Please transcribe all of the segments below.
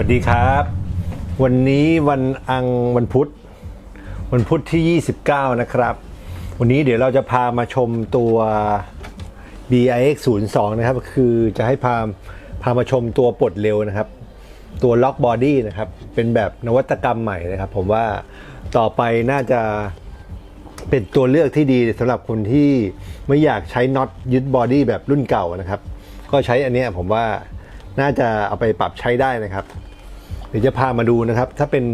วัสดีครับ วันนี้วันอังวันพุธ วันพุธที่ 29 นะครับ วันนี้เดี๋ยวเราจะพามาชมตัว BIX 02นะครับ คือจะให้พาพามาชมตัวปลดเร็วนะครับ ตัวล็อกบอดี้นะครับ เป็นแบบนวัตกรรมใหม่นะครับ ผมว่าต่อไปน่าจะเป็นตัวเลือกที่ดีสำหรับคนที่ไม่อยากใช้น็อตยึดบอดี้แบบรุ่นเก่านะครับ ก็ใช้อันนี้ผมว่าน่าจะเอาไปปรับใช้ได้นะครับ เดี๋ยวจะพามาดูนะครับ ถ้าเป็น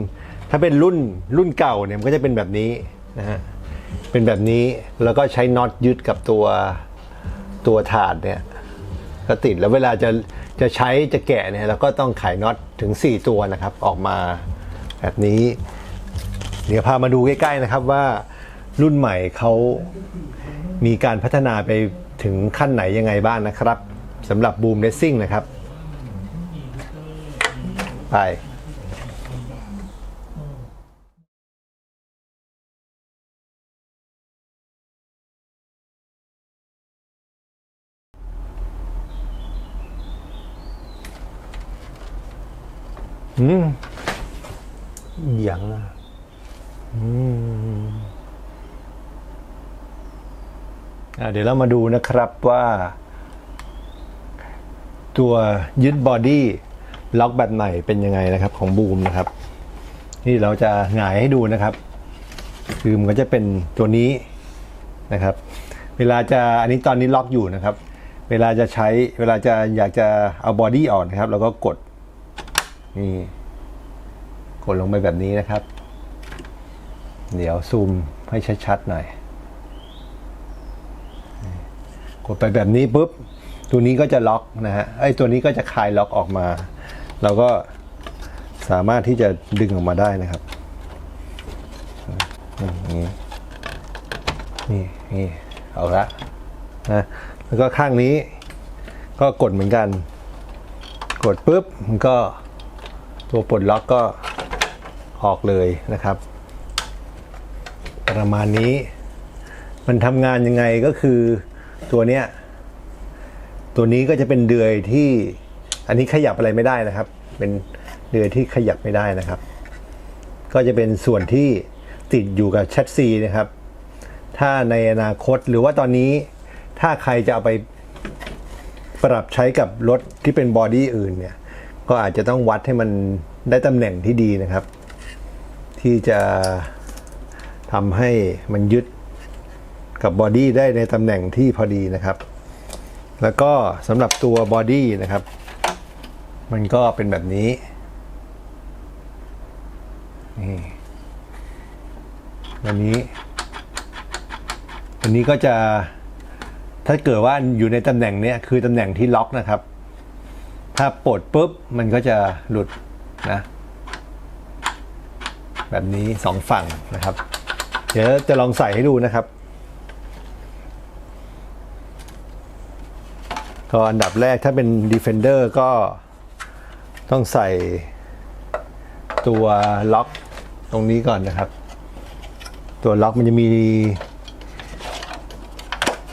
ถ้าเป็นรุ่นรุ่นเก่าเนี่ยมันก็จะเป็นแบบนี้นะฮะเป็นแบบนี้แล้วก็ใช้น็อตยึดกับตัวตัวถาดเนี่ยก็ติดแล้วเวลาจะจะใช้จะแกะเนี่ยเราก็ต้องไขน็อตถึง 4 ตัวนะครับ ออกมาแบบนี้ เดี๋ยวพามาดูใกล้ๆนะครับว่ารุ่นใหม่เขามีการพัฒนาไปถึงขั้นไหนยังไงบ้างนะครับสำหรับบูมเ s สซิ่งนะครับ ไปอืมอย่างอะอืมเดี๋ยวเรามาดูนะครับว่า ตัวยึดบอดี้ ล็อกแบบไหนเป็นยังไงนะครับของบูมนะครับ นี่เราจะหงายให้ดูนะครับ คือมันก็จะเป็นตัวนี้นะครับ เวลาจะอันนี้ตอนนี้ล็อกอยู่นะครับ เวลาจะใช้เวลาจะอยากจะเอาบอดี้ออกนะครับเราก็กดนี่กดลงไปแบบนี้นะครับ เดี๋ยวซูมให้ชัดๆหน่อยกดไปแบบนี้ปุ๊บ ตัวนี้ก็จะล็อกนะฮะไอ้ตัวนี้ก็จะคลายล็อกออกมา เราก็สามารถที่จะดึงออกมาได้นะครับนี่นี่นี่เอาละนะแล้วก็ข้างนี้ก็กดเหมือนกัน กดปุ๊บมันก็ตัวปลดล็อกก็ออกเลยนะครับ ประมาณนี้ มันทำงานยังไงก็คือตัวเนี้ยตัวนี้ก็จะเป็นเดือยที่ อันนี้ขยับอะไรไม่ได้นะครับ เป็นเดือที่ขยับไม่ได้นะครับ ก็จะเป็นส่วนที่ติดอยู่กับแชสซีนะครับ ถ้าในอนาคตหรือว่าตอนนี้ถ้าใครจะเอาไปปรับใช้กับรถที่เป็นบอดี้อื่นเนี่ย ก็อาจจะต้องวัดให้มันได้ตำแหน่งที่ดีนะครับ ที่จะทำให้มันยึดกับบอดี้ได้ในตำแหน่งที่พอดีนะครับ แล้วก็สำหรับตัวบอดี้นะครับ มันก็เป็นแบบนี้ นี่อันนี้ อันนี้ก็จะ ถ้าเกิดว่าอยู่ในตำแหน่งเนี้ยคือตำแหน่งที่ล็อกนะครับ ถ้าปลดปุ๊บ มันก็จะหลุดนะ แบบนี้สองฝั่งนะครับ เดี๋ยวจะลองใส่ให้ดูนะครับก็อันดับแรกถ้าเป็น Defender ก็ ต้องใส่ตัวล็อกตรงนี้ก่อนนะครับ ตัวล็อกมันจะมี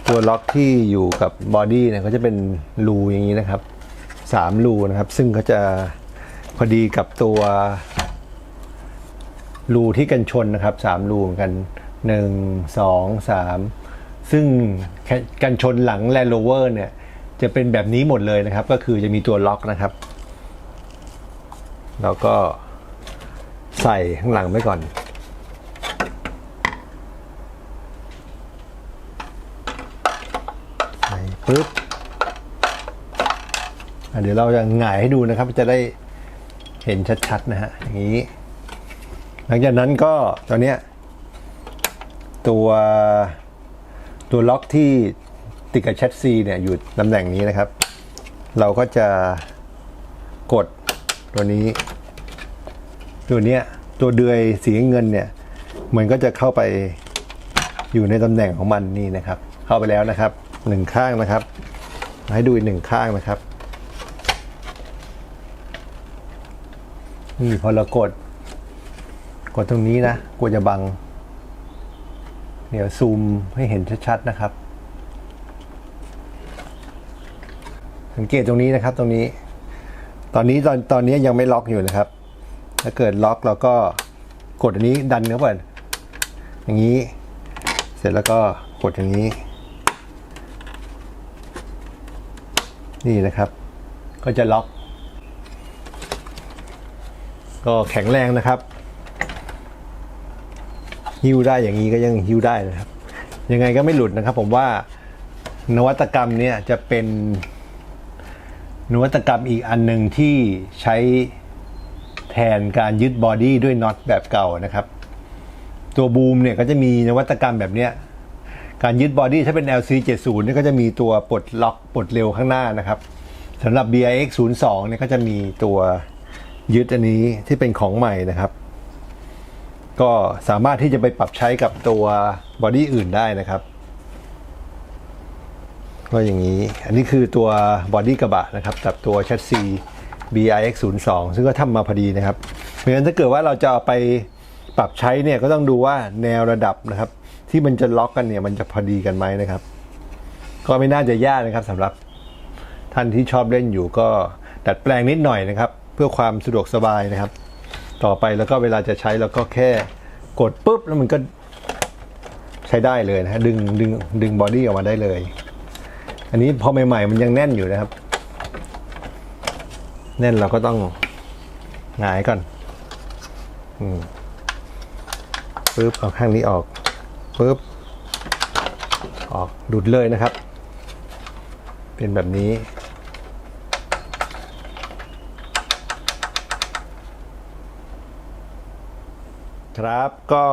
ตัวล็อกที่อยู่กับบอดี้เนี่ยเขาจะเป็นรูอย่างนี้นะครับสามรูนะครับ ซึ่งเขาจะพอดีกับตัวรูที่กันชนนะครับสามรูเหมือนกันหนึ่งสองสามซึ่งกันชนหลังแลนด์โรเวอร์เนี่ยจะเป็นแบบนี้หมดเลยนะครับ ก็คือจะมีตัวล็อกนะครับ แล้วก็ใส่ข้างหลังไว้ก่อน ใส่ปุ๊บอะเดี๋ยวเราจะหงายให้ดูนะครับ จะได้เห็นชัดๆนะฮะอย่างนี้ หลังจากนั้นก็ตอนเนี้ยตัวตัวล็อกที่ติดกับแชสซีเนี่ยอยู่ตำแหน่งนี้นะครับ เราก็จะกดตัวนี้ ตัวเนี้ยตัวเดือยสีเงินเนี่ยมันก็จะเข้าไปอยู่ในตำแหน่งของมันนี่นะครับ เข้าไปแล้วนะครับหนึ่งข้างนะครับมาให้ดูอีกหนึ่งข้างนะครับนี่พอเรากด กดตรงนี้นะกลัวจะบัง เดี๋ยวซูมให้เห็นชัดๆนะครับ สังเกตตรงนี้นะครับตรงนี้ ตอนนี้ตอนตอนนี้ยังไม่ล็อกอยู่นะครับ ถ้าเกิดล็อกเราก็กดอันนี้ดันเข้าไปอย่างนี้ เสร็จแล้วก็กดอย่างนี้ นี่นะครับ ก็จะล็อก ก็แข็งแรงนะครับหิ้วได้อย่างนี้ก็ยังหิ้วได้นะครับ ยังไงก็ไม่หลุดนะครับ ผมว่านวัตกรรมเนี่ยจะเป็นนวัตกรรมอีกอันหนึ่งที่ใช้ แทนการยึดบอดี้ด้วยน็อตแบบเก่านะครับ ตัวบูมเนี่ยก็จะมีนวัตกรรมแบบเนี้ยการยึดบอดี้ถ้าเป็น LC 70 เนี่ยก็จะมีตัวปลดล็อกปลดเร็วข้างหน้านะครับสำหรับ BIX 02 เนี่ยก็จะมีตัวยึดอันนี้ที่เป็นของใหม่นะครับ ก็สามารถที่จะไปปรับใช้กับตัวบอดี้อื่นได้นะครับก็อย่างนี้ อันนี้คือตัวบอดี้กระบะนะครับกับตัวแชสซี BIX 02ซึ่งก็ทำมาพอดีนะครับ เพราะฉะนั้นถ้าเกิดว่าเราจะเอาไปปรับใช้เนี่ยก็ต้องดูว่าแนวระดับนะครับ ที่มันจะล็อกกันเนี่ยมันจะพอดีกันไหมนะครับ ก็ไม่น่าจะยากนะครับสำหรับท่านที่ชอบเล่นอยู่ก็ดัดแปลงนิดหน่อยนะครับ เพื่อความสะดวกสบายนะครับ ต่อไปแล้วก็เวลาจะใช้เราก็แค่กดปุ๊บแล้วมันก็ใช้ได้เลยนะฮะดึงดึงดึงบอดี้ออกมาได้เลย อันนี้พอใหม่ๆมันยังแน่นอยู่นะครับ แน่นเราก็ต้องหงายก่อนอืมปึ๊บเอาข้างนี้ออกปึ๊บออกดูดเลยนะครับ เป็นแบบนี้ ครับก็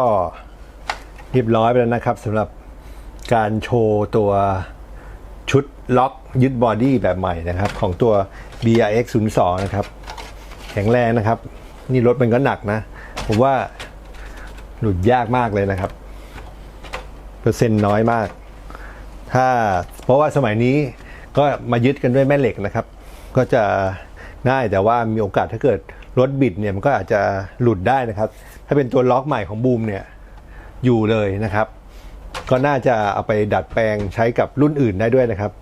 เรียบร้อยไปแล้วนะครับสำหรับการโชว์ตัว ล็อกยึดบอดี้แบบใหม่นะครับ ของตัว BRX 02นะครับ แข็งแรงนะครับ นี่รถมันก็หนักนะ ผมว่าหลุดยากมากเลยนะครับ เปอร์เซ็นต์น้อยมาก ถ้าเพราะว่าสมัยนี้ก็มายึดกันด้วยแม่เหล็กนะครับ ก็จะง่ายแต่ว่ามีโอกาสถ้าเกิดรถบิดเนี่ยมันก็อาจจะหลุดได้นะครับ ถ้าเป็นตัวล็อกใหม่ของบูมเนี่ยอยู่เลยนะครับ ก็น่าจะเอาไปดัดแปลงใช้กับรุ่นอื่นได้ด้วยนะครับ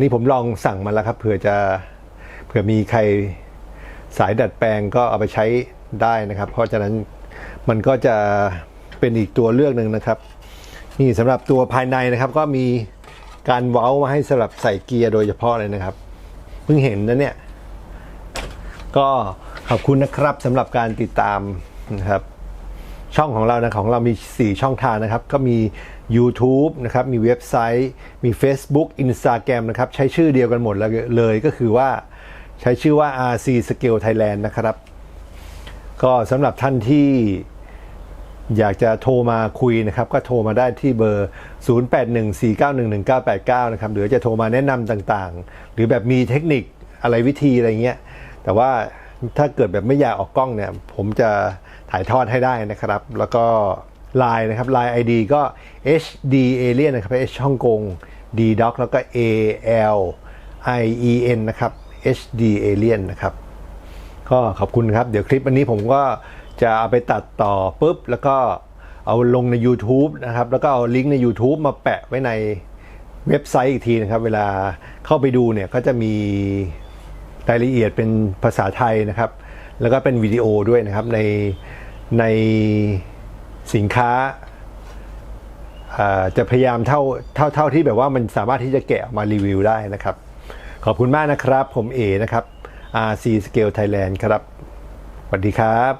นี่ผมลองสั่งมาแล้วครับเผื่อจะเผื่อมีใครสายดัดแปลงก็เอาไปใช้ได้นะครับ เพราะฉะนั้นมันก็จะเป็นอีกตัวเลือกหนึ่งนะครับ นี่สำหรับตัวภายในนะครับ ก็มีการเว้ามาให้สำหรับใส่เกียร์โดยเฉพาะเลยนะครับเพิ่งเห็นนะเนี่ย ก็ขอบคุณนะครับสำหรับการติดตามนะครับ ช่องของเรานะของเรามี 4 ช่องทางนะครับ ก็มี YouTube นะครับ มีเว็บไซต์ มี Facebook Instagram นะครับ ใช้ชื่อเดียวกันหมดเลยก็คือว่าใช้ชื่อว่า RC Scale Thailand นะครับ ก็สำหรับท่านที่อยากจะโทรมาคุยนะครับ ก็โทรมาได้ที่เบอร์ 0814911989 นะครับ หรือจะโทรมาแนะนำต่างๆ หรือแบบมีเทคนิคอะไรวิธีอะไรเงี้ย แต่ว่าถ้าเกิดแบบไม่อยากออกกล้องเนี่ย ผมจะ ถ่ายทอดให้ได้นะครับ แล้วก็ Line นะครับ Line ID ก็ HD Alien นะครับ H ช่องกง D Doc แล้วก็ A L I E N นะครับ HD Alien นะครับ ก็ขอบคุณครับ เดี๋ยวคลิปอันนี้ผมก็จะเอาไปตัดต่อปุ๊บ แล้วก็เอาลงใน YouTube นะครับ แล้วก็เอาลิงก์ใน YouTube มาแปะไว้ในเว็บไซต์อีกทีนะครับ เวลาเข้าไปดูเนี่ยก็จะมีรายละเอียดเป็นภาษาไทยนะครับ แล้วก็เป็นวิดีโอด้วยนะครับใน ในสินค้าจะพยายามเท่าเท่าเท่าที่แบบว่ามันสามารถที่จะแกะออกมารีวิวได้นะครับ ขอบคุณมากนะครับ ผมเอนะครับ RC Scale Thailand ครับ สวัสดีครับ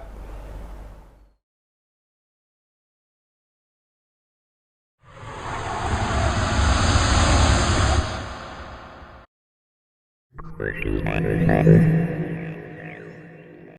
Thank you.